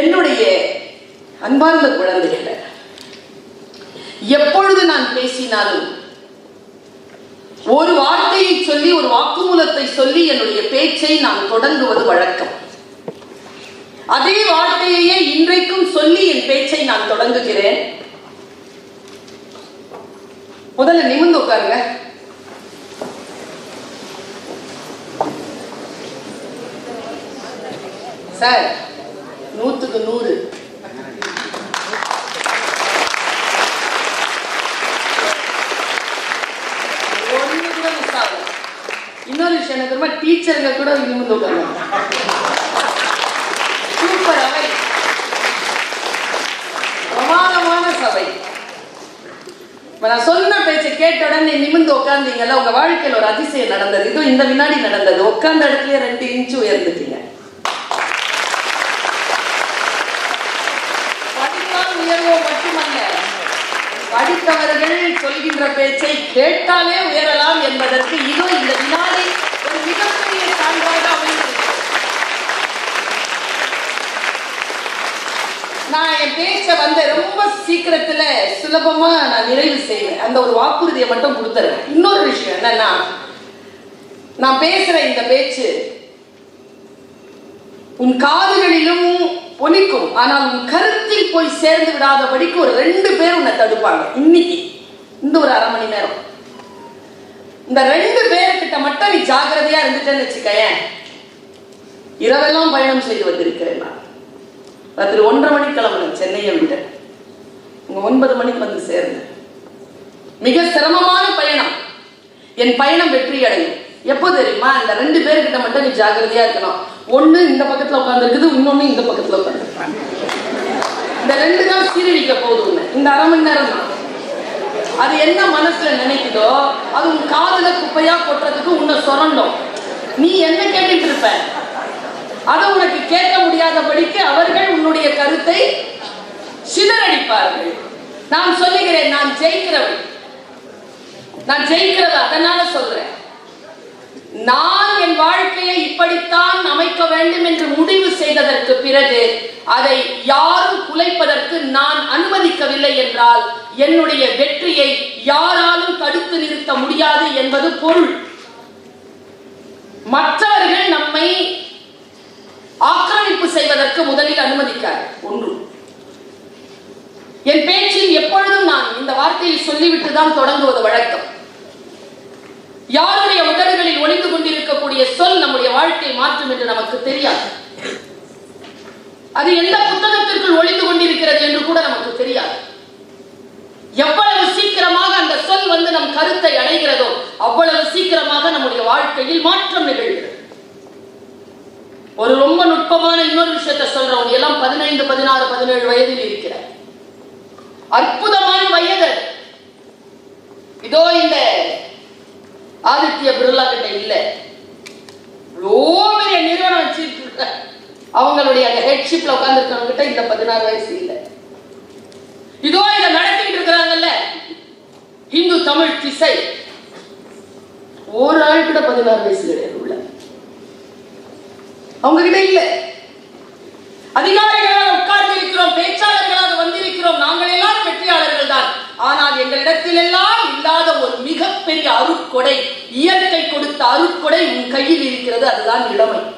என்னுடைய அன்பார்ந்த குழந்தைகளை எப்பொழுது நான் பேசினாலும் ஒரு வார்த்தையை சொல்லி ஒரு வாக்குமூலத்தை சொல்லி என்னுடைய பேச்சை நான் தொடங்குவது வழக்கம். அதே வார்த்தையையே இன்றைக்கும் சொல்லி என் பேச்சை நான் தொடங்குகிறேன். முதல்ல நிமிர்ந்து உட்காருங்க. சார் நூத்துக்கு நூறு. ஒண்ணு கூட மிஸ் ஆகல. இன்னொரு விஷயம் என்ன தெரியுமா? டீச்சருங்க கூட சூப்பர் அவை. பிரமாதமான சபை. இப்ப நான் சொன்ன பேச்சை கேட்ட உடனே நிமிர்ந்து உட்கார்ந்தீங்கல்ல உங்க வாழ்க்கையில் ஒரு அதிசயம் நடந்தது. இந்த வினாடி நடந்தது. உட்கார்ந்த இடத்துல ரெண்டு இன்ச்சு உயர்ந்துட்டீங்க படித்தவர்கள் சொல்கின்ற பேச்சை கேட்டாலே உயரலாம் என்பதற்கு இதோ இந்த வினாடி ஒரு மிகப்பெரிய சான்றாக அமைந்தது நான் என் பேச்ச வந்து ரொம்ப சீக்கிரத்துல சுலபமா நான் நிறைவு செய்வேன். அந்த ஒரு வாக்குறுதியை மட்டும் கொடுத்துறேன் இன்னொரு விஷயம் என்னன்னா நான் பேசுற இந்த பேச்சு உன் காதுகளிலும் பொனிக்கும் ஆனால் உன் கருத்தில் போய் சேர்ந்து விடாதபடிக்கு ஒரு ரெண்டு பேர் உன்னை தடுப்பாங்க. இன்னைக்கு இந்த ஒரு அரை மணி நேரம். இந்த ரெண்டு பேர்கிட்ட மட்டும் நீ ஜாகிரதையா இருந்துட்டேன்னு வச்சுக்கயேன். இரவெல்லாம் பயணம் செய்து வந்திருக்கிறேன் நான். ராத்திரி ஒன்றரை மணி கிளம்புனேன் சென்னையை விட உங்க ஒன்பது மணிக்கு வந்து சேர்ந்தேன். மிக சிரமமான பயணம். என் பயணம் வெற்றி அடையும் எப்போ தெரியுமா? இந்த ரெண்டு பேர்கிட்ட மட்டும் நீ ஜாகிரதையா இருக்கணும். ஒண்ணு இந்த பக்கத்துல உட்காந்துருக்குது இன்னொன்னு இந்த பக்கத்துல உட்காந்துருக்காங்க இந்த ரெண்டு தான் சீரழிக்க போதும் இந்த அரை மணி நேரம் தான். அது என்ன மனசுல நினைக்குதோ அது உன் காதல குப்பையா கொட்டுறதுக்கு உன்னை சுரண்டும். நீ என்ன கேட்டுட்டு இருப்ப? அதை உனக்கு கேட்க முடியாதபடிக்கு அவர்கள் உன்னுடைய கருத்தை சிதறடிப்பார்கள். நான் சொல்லுகிறேன் நான் ஜெயிக்கிறவன். நான் ஜெயிக்கிறவ அதனால சொல்றேன். நான் என் வாழ்க்கையை இப்படித்தான் அமைக்க வேண்டும் என்று முடிவு செய்ததற்கு பிறகு அதை யாரும் குலைப்பதற்கு நான் அனுமதிக்கவில்லை என்றால் என்னுடைய வெற்றியை யாராலும் தடுத்து நிறுத்த முடியாது என்பது பொருள். மற்றவர்கள் நம்மை ஆக்கிரமிப்பு செய்வதற்கு முதலில் அனுமதிக்கார் ஒன்று. என் பேச்சில் எப்பொழுதும் நான் இந்த வார்த்தையை சொல்லிவிட்டு தான் தொடங்குவது வழக்கம். யாரும் நம்முடைய சொல் நம்முடைய வாழ்க்கை மாற்றும் என்று நமக்கு தெரியாது. அது எந்த புத்தகத்திற்குள் ஒளிந்து கொண்டிருக்கிறது என்று கூட நமக்கு தெரியாது. எவ்வளவு சீக்கிரமாக அந்த சொல் வந்து நம் கருத்தை அடைகிறதோ அவ்வளவு சீக்கிரமாக நம்முடைய வாழ்க்கையில் மாற்றம் நிகழ்கிறது. ஒரு ரொம்ப நுட்பமான இன்னொரு விஷயத்தை சொல்றவங்க எல்லாம் பதினைந்து பதினாறு பதினேழு வயதில் இருக்கிறார் அற்புதமான வயது. இதோ இந்த ஆதித்ய பிர்லா கிட்ட இல்ல இவ்வளோ பெரிய நிறுவனம் வச்சிட்டு இருக்க அவங்களுடைய அந்த ஹெட்ஷிப்ல உட்கார்ந்து இருக்கவங்க கிட்ட இந்த பதினாறு வயசு இல்ல. இதோ இதை நடத்திட்டு இருக்கிறாங்கல்ல. இந்து தமிழ் திசை. ஒரு ஆள் கூட பதினாறு வயசு கிடையாது உள்ள. அவங்க கிட்ட இல்ல. அதிகாரிகளாக உட்கார்ந்து இருக்கிறோம் பேச்சாளர்களாக வந்திருக்கிறோம். நாங்கள் எல்லாரும் வெற்றியாளர்கள் தான். ஆனால் எங்களிடத்தில் எல்லாம் இல்லாத ஒரு மிகப்பெரிய அருட்கொடை இயற்கை கொடுத்த அருட்கொடை உன் கையில் இருக்கிறது. அதுதான் இளமை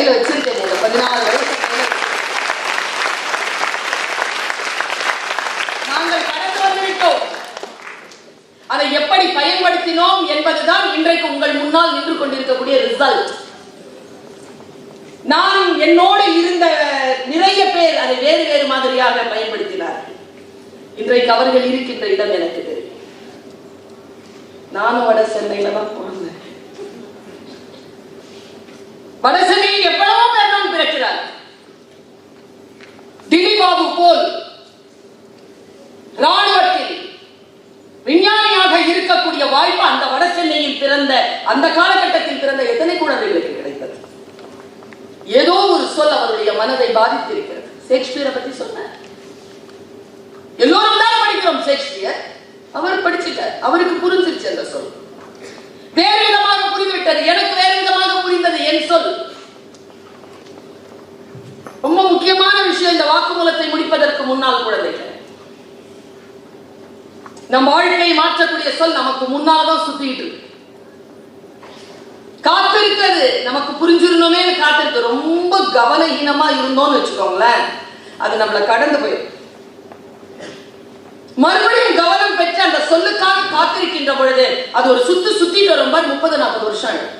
கையில வச்சிருக்கேன் இந்த பதினாலு வயசு நாங்கள் கடந்து வந்துவிட்டோம் அதை எப்படி பயன்படுத்தினோம் என்பதுதான் இன்றைக்கு உங்கள் முன்னால் நின்று கொண்டிருக்கக்கூடிய ரிசல்ட் நான் என்னோடு இருந்த நிறைய பேர் அதை வேறு வேறு மாதிரியாக பயன்படுத்தினார்கள். இன்றைக்கு அவர்கள் இருக்கின்ற இடம் எனக்கு தெரியும். நானும் வட சென்னையில தான் பிறந்தேன் எவ்வளவோ பேர் தான் பிறக்கிறார். திலீபாபு போல் ராணுவத்தில் விஞ்ஞானியாக இருக்கக்கூடிய வாய்ப்பு அந்த வட சென்னையில் பிறந்த அந்த காலகட்டத்தில் பிறந்த எத்தனை குழந்தைகளுக்கு கிடைத்தது? ஏதோ ஒரு சொல் அவருடைய மனதை பாதித்திருக்கிறது. ஷேக்ஸ்பியரை பத்தி சொன்னார் எல்லோரும் தான் படிக்கிறோம் ஷேக்ஸ்பியர். அவர் படிச்சுட்டார். அவருக்கு புரிஞ்சிருச்சு அந்த சொல். வேறு விதமாக புரிந்துவிட்டது. எனக்கு வேறு விதமாக புரிந்தது என் சொல்? ரொம்ப முக்கியமான விஷயம் இந்த வாக்குமூலத்தை முடிப்பதற்கு முன்னால் குழந்தைகள். நம் வாழ்க்கையை மாற்றக்கூடிய சொல் நமக்கு முன்னால் சுத்திட்டு காத்திருக்கிறது நமக்கு புரிஞ்சிடணுமே காத்திருக்கு ரொம்ப கவனஹீனமா இருந்தோம்னு வச்சுக்கோங்களேன். அது நம்மளை கடந்து போயிடும். மறுபடியும் கவனம் பெற்று அந்த சொல்லுக்காக காத்திருக்கின்ற பொழுது அது ஒரு சுத்து சுத்திட்டு வரும்பார் முப்பது நாற்பது வருஷம் ஆயிடும்.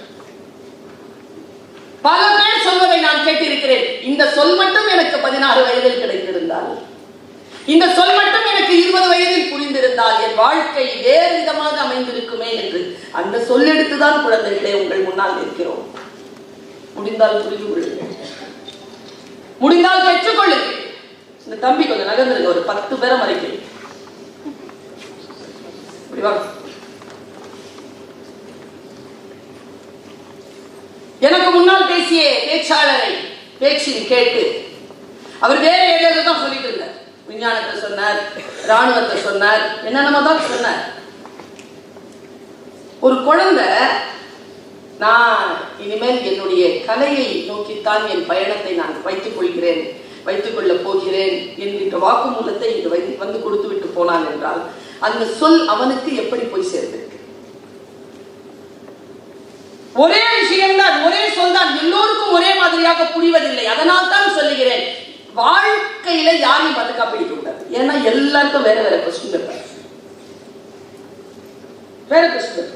பல பேர் சொல்வதை நான் கேட்டிருக்கிறேன். இந்த சொல் மட்டும் எனக்கு பதினாறு வயதில் கிடைத்திருந்தால். இந்த சொல் மட்டும் எனக்கு இருபது வயதில் புரிந்திருந்தால் என் வாழ்க்கை வேறு விதமாக அமைந்திருக்குமே என்று. அந்த சொல்லெடுத்துதான் குழந்தைகளே உங்கள் முன்னால் நிற்கிறோம். முடிந்தால் புரிந்து கொள்ளுங்கள் முடிந்தால் பெற்றுக்கொள்ளுங்கள். இந்த தம்பி கொஞ்சம் நகர்ந்துருங்க ஒரு பத்து பேரை மறைக்கிறேன் இப்படி வாங்க எனக்கு முன்னால் பேசிய பேச்சாளரை பேச்சில் கேட்டு. அவர் வேற ஏதாவது தான் சொல்லிட்டு இருந்தார். விஞ்ஞானத்தை சொன்னார் ராணுவத்தை சொன்னார் என்னென்னமோ தான் சொன்னார். ஒரு குழந்தை நான் இனிமேல் என்னுடைய கலையை நோக்கித்தான் என் பயணத்தை நான் வைத்துக் கொள்கிறேன் வைத்துக் கொள்ளப் போகிறேன் என்கின்ற வாக்குமூலத்தை இங்கு வை- வந்து கொடுத்து விட்டு போனான் என்றால் அந்த சொல் அவனுக்கு எப்படி போய் சேர்ந்தது? ஒரே விஷயம்தான் ஒரே சொல் தான் எல்லோருக்கும் ஒரே மாதிரியாக புரிவதில்லை. அதனால் தான் சொல்லுகிறேன். வாழ்க்கையில யாரையும் பார்த்து காப்பிடிக்க கூடாது. ஏன்னா எல்லாருக்கும் வேற வேற கொஸ்டின் பேப்பர் வேற கொஸ்டின்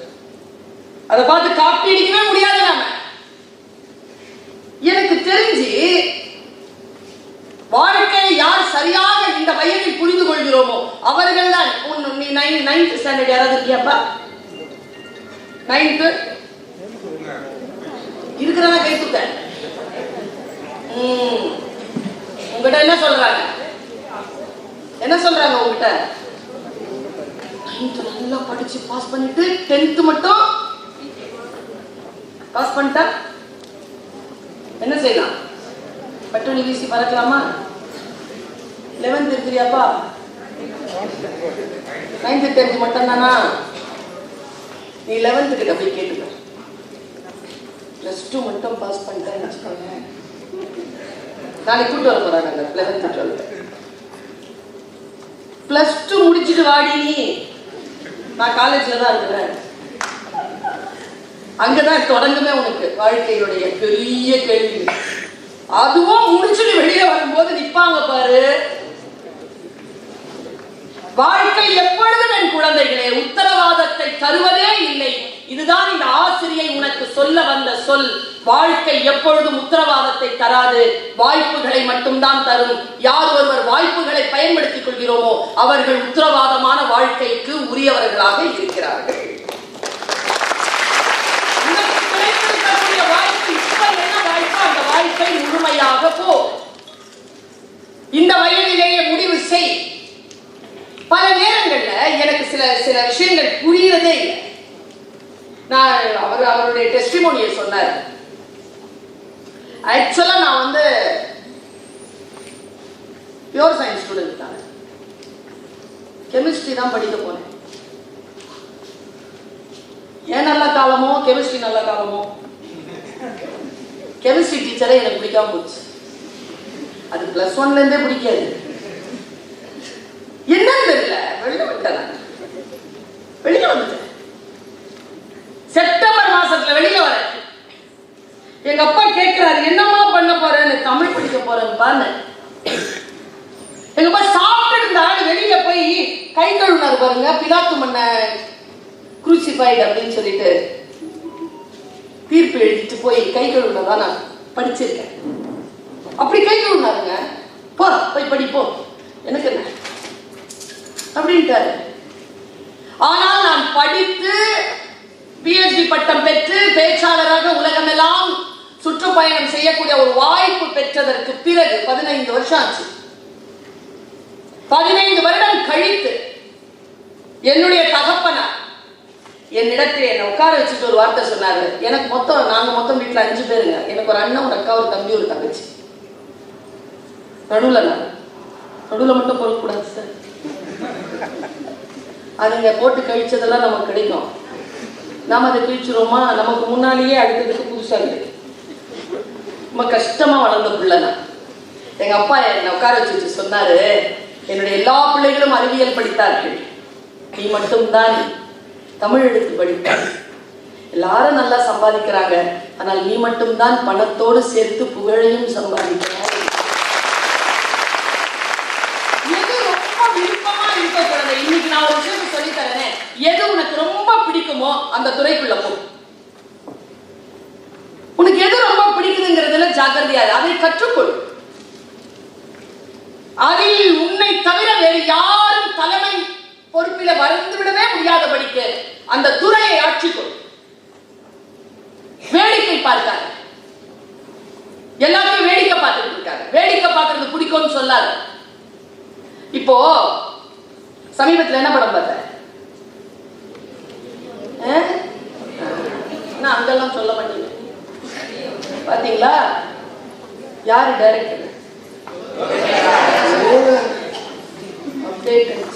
அதை பார்த்து காப்பி அடிக்கவே முடியாது நாம. எனக்கு தெரிஞ்சு வாழ்க்கையை யார் சரியாக இந்த வயதில் புரிந்து கொள்கிறோமோ அவர்கள் தான் நீ நைன் நைன்த் ஸ்டாண்டர்ட் யாராவது இருக்கியாப்பா? நைன்த்து இருக்கிறதா கை தூக்க உங்ககிட்ட என்ன சொல்றாங்க? என்ன சொல்றாங்க உங்ககிட்ட? நைன்த் நல்லா படிச்சு பாஸ் பண்ணிட்டு டென்த் மட்டும் பாஸ் பண்ணிட்டா என்ன செய்யலாம்? பட்டொலி வீசி பறக்கலாமா? லெவன்த் இருக்கிறியாப்பா? நைன்த் டென்த் மட்டும் தானா நீ லெவன்த்து கிட்ட போய் கேட்டுக்க. ப்ளஸ் டூ மட்டும் பாஸ் பண்ணிட்டேன்னு வச்சுக்கோங்க நாளைக்கு கூட்டு வர போறாங்க அந்த லெவன்த்து டுவெல்த்து ப்ளஸ் டூ முடிச்சுட்டு வாடி நீ. நான் காலேஜில் தான் இருக்கிறேன். அங்கதான் தொடங்குமே உனக்கு. வாழ்க்கையுடைய பெரிய கேள்வி. அதுவும் முடிச்சுட்டு வெளியே வரும்போது நிப்பாங்க பாரு. வாழ்க்கை எப்பொழுதும் என் குழந்தைகளே உத்தரவாதத்தை தருவதே இல்லை. இதுதான் இந்த ஆசிரியை உனக்கு சொல்ல வந்த சொல். வாழ்க்கை எப்பொழுதும் உத்தரவாதத்தை தராது. வாய்ப்புகளை மட்டும்தான் தரும். யார் ஒருவர் வாய்ப்புகளை பயன்படுத்திக் கொள்கிறோமோ அவர்கள் உத்தரவாதமான வாழ்க்கைக்கு உரியவர்களாக இருக்கிறார்கள். வாய்ப்பு? அந்த வாய்ப்பை முழுமையாக போ. இந்த வயதிலேயே முடிவு செய். பல நேரங்கள்ல எனக்கு சில சில விஷயங்கள் புரியறதே இல்லை. நான் அவர் அவருடைய டெஸ்டிமோனியை சொன்னார். ஆக்சுவலா நான் வந்து பியூர் சயின்ஸ் ஸ்டூடெண்ட் தான். கெமிஸ்ட்ரி தான் படிக்க போனேன் ஏன் நல்ல காலமோ? கெமிஸ்ட்ரி நல்ல காலமோ? கெமிஸ்ட்ரி டீச்சரே எனக்கு பிடிக்காம போச்சு. அது பிளஸ் ஒன்ல இருந்தே பிடிக்காது. என்னன்னு தெரியல. வெளில வந்துட்டேன் வெளியே வெளிய வந்துட்டேன். எங்க அப்பா கேட்கிறாரு என்னம்மா பண்ண போறேன்னு தமிழ் படிக்க பாருங்க. எங்க அப்பா சாப்பிட்டு இருந்த வெளியில போய் கை கழுவினார் பாருங்க பிலாத்து மன்ன குரூசிஃபைடு அப்படின்னு சொல்லிட்டு தீர்ப்பு எழுதிட்டு போய் கை கழுவினதா நான் படிச்சிருக்கேன். அப்படி கை கழுவினாருங்க போ போய் படிப்போம் எனக்கு என்ன? அப்படின்ட்டாரு. ஆனால் நான் படித்து பிஎஸ்டி பட்டம் பெற்று பேச்சாளராக உலகமெல்லாம் சுற்றுப்பயணம் செய்யக்கூடிய ஒரு வாய்ப்பு பெற்றதற்கு பிறகு பதினைந்து வருஷம் ஆச்சு பதினைந்து வருடம் கழித்து என்னுடைய தகப்பனார் என்னிடத்தில் என்னை உட்கார வச்சுட்டு ஒரு வார்த்தை சொன்னாரு. எனக்கு மொத்தம் நாங்க மொத்தம் வீட்டுல அஞ்சு பேருங்க. எனக்கு ஒரு அண்ணன் ஒரு அக்கா ஒரு தம்பி ஒரு தங்கச்சி. நடுவில் நான். மட்டும் பொருட்கூடாது சார். அதுங்க போட்டு கழிச்சதெல்லாம் நமக்கு கிடைக்கும். நாம அதை கிழிச்சிருவோமா? நமக்கு முன்னாலேயே அடுத்ததுக்கு புதுசாக இருக்கு. ரொம்ப கஷ்டமா வளர்ந்த பிள்ளை நான். எங்க அப்பா என்னை உட்கார வச்சு சொன்னாரு என்னுடைய எல்லா பிள்ளைகளும் அறிவியல் படித்தார்கள். நீ மட்டும்தான் தமிழ் எழுத்து படித்தார் எல்லாரும் நல்லா சம்பாதிக்கிறாங்க. ஆனால் நீ மட்டும்தான் பணத்தோடு சேர்த்து புகழையும் சம்பாதிக்கிறாய். ரொம்ப இன்னைக்கு நான் ஒரு விஷயத்தை சொல்லி தரேன். எது உனக்கு ரொம்ப பிடிக்குமோ அந்த துறைக்குள்ள போ உனக்கு எது ரொம்ப பிடிக்குதுங்கிறதுல அதை கற்றுக்கொள். அதில் உன்னை தவிர வேறு யாரும் தலைமை பொறுப்பில வந்து முடியாத முடியாதபடிக்கு அந்த துறையை ஆட்சிக்கொள் வேடிக்கை பார்த்தார் எல்லாத்தையும் வேடிக்கை பார்த்துட்டு இருக்காங்க வேடிக்கை பார்க்கறது பிடிக்கும்னு சொல்லாத. இப்போ சமீபத்துல என்ன படம் பார்த்த நான் அங்கெல்லாம் சொல்ல மாட்டேன். பாத்தீங்களா? யாரு டைரக்டர்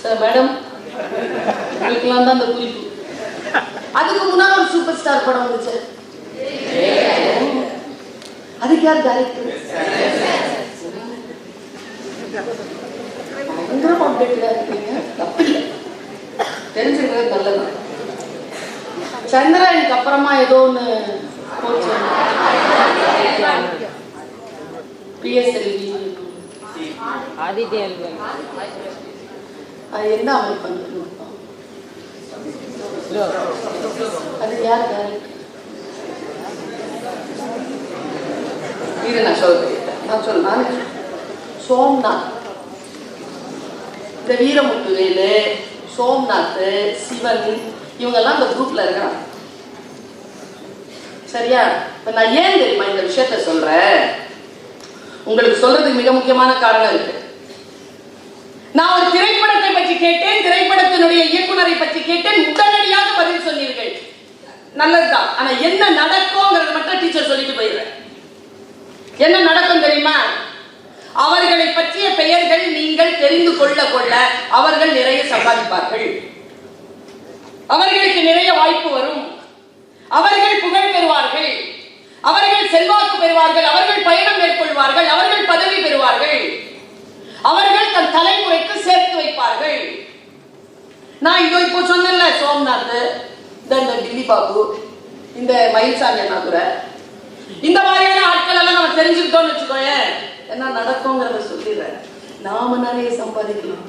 சார் மேடம் உங்களுக்கெல்லாம் தான் அந்த குறிப்பு. அதுக்கு முன்னால் ஒரு சூப்பர் ஸ்டார் படம் வந்துச்சு. அதுக்கு யார் டைரக்டர் பயங்கரமா அப்டேட்டடா இருக்கீங்க. தப்பு இல்லை. தெரிஞ்சுக்கிறது நல்லது. சந்திரனுக்கு அப்புறமா ஏதோ ஒன்று போச்சு. ஆதித்ய எல்வன் அது என்ன அமைப்பு அந்த அது யார் இது நான் சொல்றேன். நான் சொல்ல நான் சோம்நாத். இந்த வீரமுத்துவேலு சோம்நாத் சிவன் இவங்கெல்லாம் இந்த குரூப்ல இருக்கிறாங்க சரியா? இப்ப நான் ஏன் தெரியுமா இந்த விஷயத்த சொல்றேன்? உங்களுக்கு சொல்றதுக்கு மிக முக்கியமான காரணம் இருக்கு. நான் ஒரு திரைப்படத்தை பற்றி கேட்டேன் திரைப்படத்தினுடைய இயக்குனரை பற்றி கேட்டேன் உடனடியாக பதில் சொன்னீர்கள். நல்லதுதான். ஆனா என்ன நடக்கும்ங்கிறது மட்டும் டீச்சர் சொல்லிட்டு போயிடுறேன். என்ன நடக்கும் தெரியுமா? அவர்களை பற்றிய பெயர்கள் நீங்கள் தெரிந்து கொள்ள கொள்ள அவர்கள் நிறைய சம்பாதிப்பார்கள். அவர்களுக்கு நிறைய வாய்ப்பு வரும். அவர்கள் புகழ் பெறுவார்கள். அவர்கள் செல்வாக்கு பெறுவார்கள். அவர்கள் பயணம் மேற்கொள்வார்கள். அவர்கள் பதவி பெறுவார்கள். அவர்கள் தன் தலைமுறைக்கு சேர்த்து வைப்பார்கள். நான் இதோ இப்போ சொன்னேன்ல சோம்நாத் இந்த இந்த டில்லி பாபு இந்த மயில்சாமி அண்ணாதுரை இந்த மாதிரியான ஆட்கள் எல்லாம் நம்ம தெரிஞ்சுக்கிட்டோம்னு வச்சுக்கோயேன். என்ன நடக்கும்ங்கிறத சொல்லிடுறேன். நாம நிறைய சம்பாதிக்கலாம்.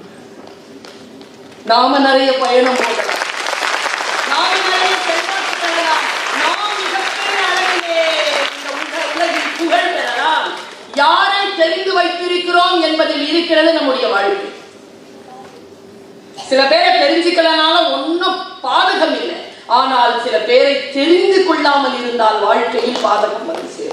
நாம நிறைய பயணம் போகலாம். நாம நிறைய செல்வாக்கு பெறலாம். நாம் மிகப்பெரிய அளவிலே இந்த உலகில் புகழ் பெறலாம். யாரை தெரிந்து வைத்திருக்கிறோம் என்பதில் இருக்கிறது நம்முடைய வாழ்க்கை. சில பேரை தெரிஞ்சுக்கலனாலும் ஒன்றும் பாதகம் இல்லை. ஆனால் சில பேரை தெரிந்து கொள்ளாமல் இருந்தால் வாழ்க்கையில் பாதகம் வந்து சேரும்.